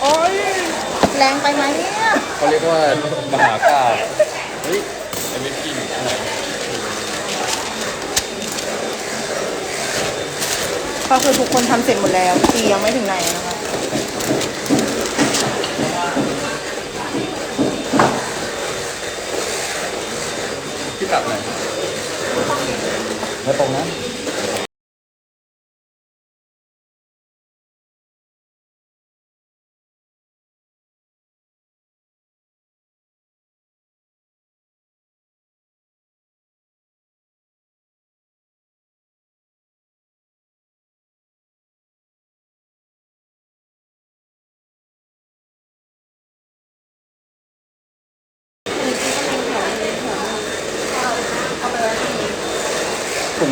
โอ้ยแรงไปไหมเนี่ยเขาเรียกว่ามหากาพย์เฮ้ยไอ้เวสกิ้งอะไรก็คือทุกคนทำเสร็จหมดแล้วตียังไม่ถึงไหนนะคะพี่กลับไหนไม่ตรงนะ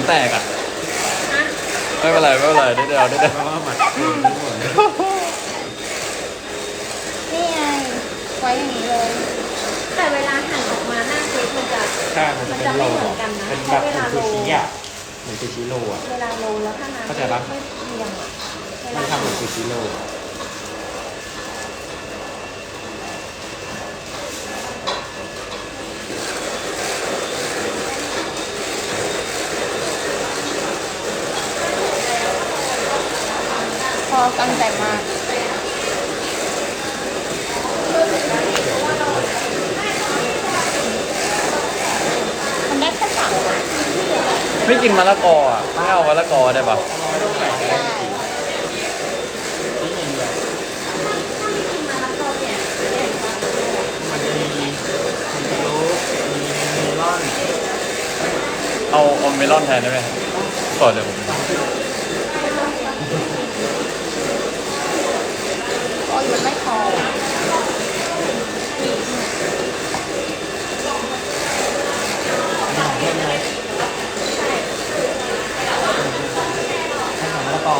แตกอะ ไม่เป็นไรไม่เป็นไรได้เดียวได้เดียวนี่ไงไว้อย่างนี้เลย แต่เวลาหั่นออกมาหน้าเค้กมันจะ ใช่มันจะเป็นโลมันจะไม่เหมือนกันนะเป็นแบบเพเหมือนราะเวลาซูชิโรลอะเหมือนซูชิโลอะ เวลาโรลแล้วถ้าน้ำเข้าใจปะไม่เรียงอะเวมัลานทำเหมือนซูชิโลอะ พอตั้งใจมาก มันได้แค่สามอัน ไม่กินมะละกออะไม่เอามะละกอได้ปะได้นี่อย่างเดียวมันจะมีมีโลมีเมลอนเอาเอาเมลอนแทนได้ไหมสดเลยผม โอ้ยมันไม่พอ อันนี้ของเพื่อนใช่ไหมให้ของมะละกอ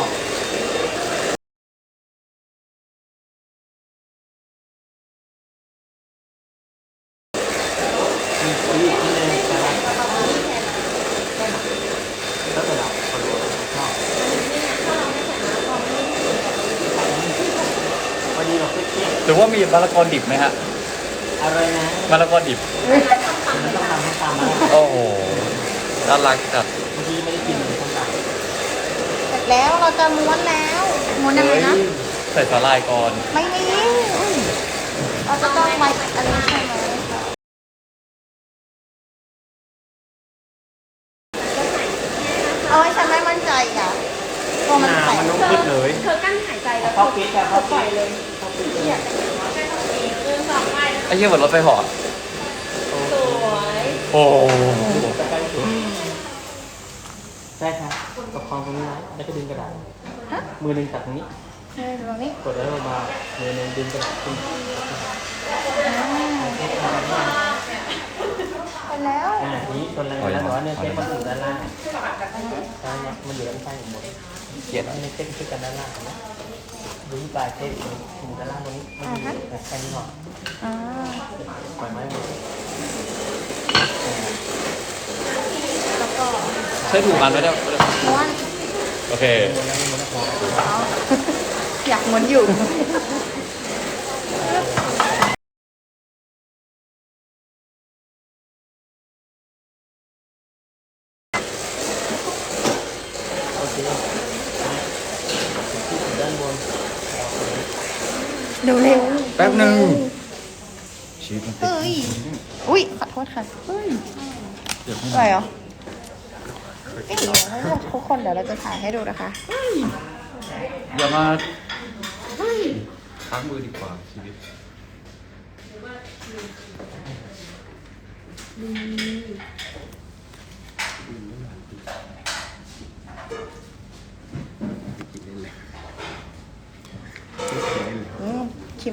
มีคุยอีกที่หนึงแต่ว่าแล้วแต่เราคนชอบพอดีเราเพื่อน หรือ ว่ามีมะละกอดิบไหมฮะอะไรนะมะละกอดิบ มันต้องทำให้ตามมาโอ้โหน่ารักจัดเมื่อกี้ไม่ได้กินเลยต้องทำเสร็จแล้วเราจะม้วนแล้วม้วนยังไงนะ ใส่สาลายก่อนไม่มีอุ้ยเราจะต้องไว้อันนี้ใช่ไหมเอาไว้ฉันไม่มั่นใจอะตัวมันหนาแตกมันต้องคิดเลย เธอกั้นหายใจแล้วเข้าปิดอะเข้าปล่ปิอยดเลย เข้าปิดเลย เหี้ยเหมือนรถไฟเหอสวยโอ้โหใกล้ๆสุดใช่ครับประคองตรงนี้ไว้แล้วก็ดึงกระดาษฮะมือหนึ่งตัดตรงนี้ เออตรงนี้กดแล้วลงมามือหนึ่งดึงกระดาษขึ้นไปแล้วอ่านี้ตัวแรงแล้วแต่ว่าเนี่ยเทปมันอยู่ด้านล่างใช่ไหมมันอยู่ด้านข้างหมดเกลียดอันนี้เทปคือกันด้านล่างนะ ดูที่ปลายเทปอยู่ด้านล่างตรงนี้มันอยู่แค่นี้หน่อยอ่าปล่อยไม้หมดแล้วก็ใช้ถูกอันไหมเนี่ยม้วนโอเค ม้วนแล้วม้วนแล้วพอ เอา อยากม้วนอยู่ โอเคด้านบน เร็วเร็ว แป๊บหนึ่งชีสมันติดเฮ้ย อุ้ยขอโทษค่ะเฮ้ยเดี๋ยวให้อะไรเหรอเอ๊ะทุกคนเดี๋ยวเราจะถ่ายให้ดูนะคะอย่ามาค้างมือดีกว่าชีวิต อื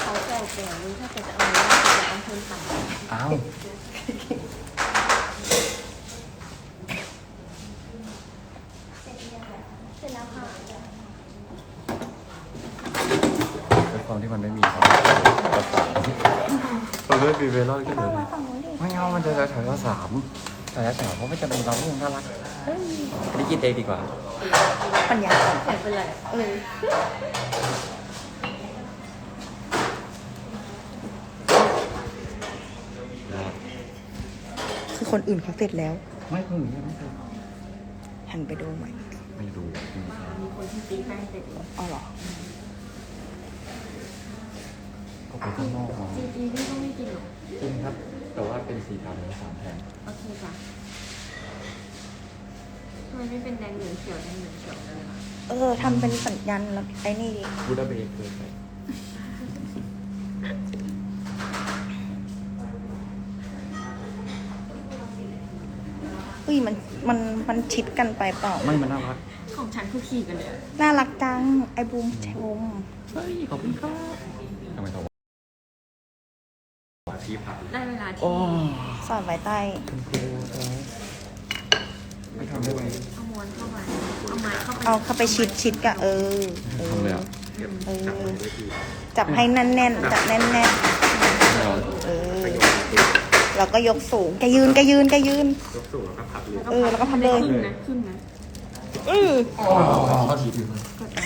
เขาแก่แก่รู้ถ้าเกิดจะเอาเนื้อจะเอาเพิ่มตังค์อ้าวเสร็จแล้วค่ะด้วยความที่มันไม่มีเขาก็สามมันไม่มีเวลาขึ้นเลยฝั่งนู้นดิไม่เอามันจะแถวๆสามแต่แถวเพราะไม่จะเป็นเราที่น่ารักอันนี้กินเองดีกว่าปัญญาอ่อนเสร็จไปเลยเออ คือคนอื่นเขาเสร็จแล้ว ไม่เคยไม่เคยหันไปดูใหม่ไม่ดูมีคนที่ตีแป้งเสร็จแล้วเอาเหรอก็ไปข้างนอกมาจริงๆพี่ก็ไม่กินหรอกจริงครับ แต่ว่าเป็นสีขาวสามแผ่นโอเคจ้ะทำไมไม่เป็นแดงเหลืองเขียวแดงเหลืองเขียวเลยล่ะเออทำเป็นสัญญาณแล้วไอ้นี่ดิบูดาเบสเคยไป อุ้ ยมันมันมันชิดกันไปเปล่า ไม่มันน่ารักของฉันคือขี่กันเลยอะน่ารักจัง ไอ้บูมชมเฮ้ยขอบคุณครับทำไมต้องว่าที่พักได้เวลาโอ้ที่สอดไว้ใต้คุณครูไม่ทำได้ไหมเอาม้วนเข้าไปเอาไม้เข้าไปเอาเข้าไปชิดชิดกับเออเอทำเลยออะเออจับให้แน่นๆจับแน่นไม่เอาๆเออ แล้วก็ยกสูงแกยืนแกยืนแกยืน ยกสูงแล้วก็พับเลยเออแล้วก็ทำเลย ขึ้นนะขึ้นนะอือข้อทีดีมากกดไว้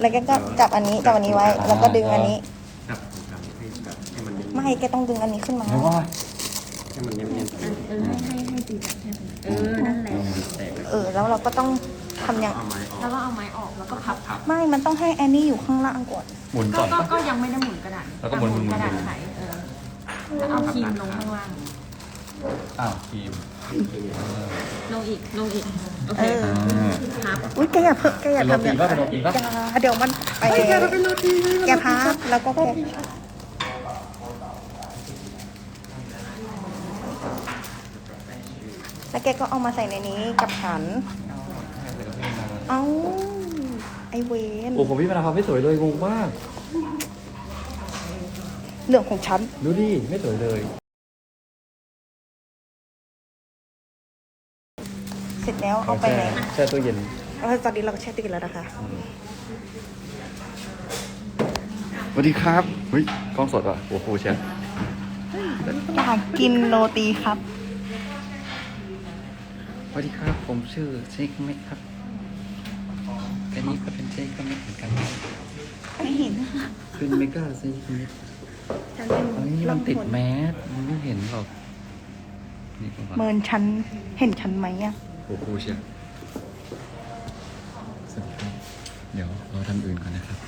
แล้วแกก็จับอันนี้จับอันนี้ไว้ แล้วก็ดึงอันนี้ จับของกันให้แบบให้มันเนียนไม่แกต้องดึงอันนี้ขึ้นมาไม่ว่าให้มันเนียนเนียนเออเออให้ให้ให้ตีแบบให้เออนั่นแหละแตกเออ แล้วเราก็ต้องทำอย่าง เอาไม้ออกแล้วก็เอาไม้ออกแล้วก็พับพับไม่มันต้องให้แอนนี่อยู่ข้างล่างก่อน หมุนก็ก่อน ก็ปะก็ยังไม่ได้หมุนกระดาษแล้วก็หมุนหมุนหมุน กระดาษไขเออ แล้วเอาครีมลงข้างล่าง อ้าวครีมลงอีก ลงอีก โอเอเคอพับ อุ้ยแกอย่าเพิ่งแกอย่าเป็นโรทำตีอย่างป่ะเป็นโรตีป่ะอย่าเดี๋ยวมันไปแกพับแล้วก็แกแล้วแกก็เอามาใส่ในนี้กับฉัน เอ้า ไอเวนโอ้ผมพี่มาทำไม่สวยเลยงงมาก เรื่องของฉัน ดูดิ ไม่สวยเลย เสร็จแล้วเอาไปไหนแช่ตู้เย็นเออตอนนี้เราก็แช่ตู้เย็นแล้วนะคะสวัสดีครับเฮ้ยกล้องสดว่ะโอ้โหเชียอยากกินโรตีครับสวัสดีครับ ผมชื่อเชคเม็ดครับอันนี้ก็เป็นเชคเม็ดเหมือนกันไม่เห็น เป็นเมกาเชคเม็ด ฉันเป็นเฮ้ยมันติดแมสมันไม่เห็นหรอกนี่ผมว่าเมินฉันเห็นฉันไหมอะโอ้โหเชียสวัสดีครับเดี๋ยวเราทำอื่นก่อนนะครับ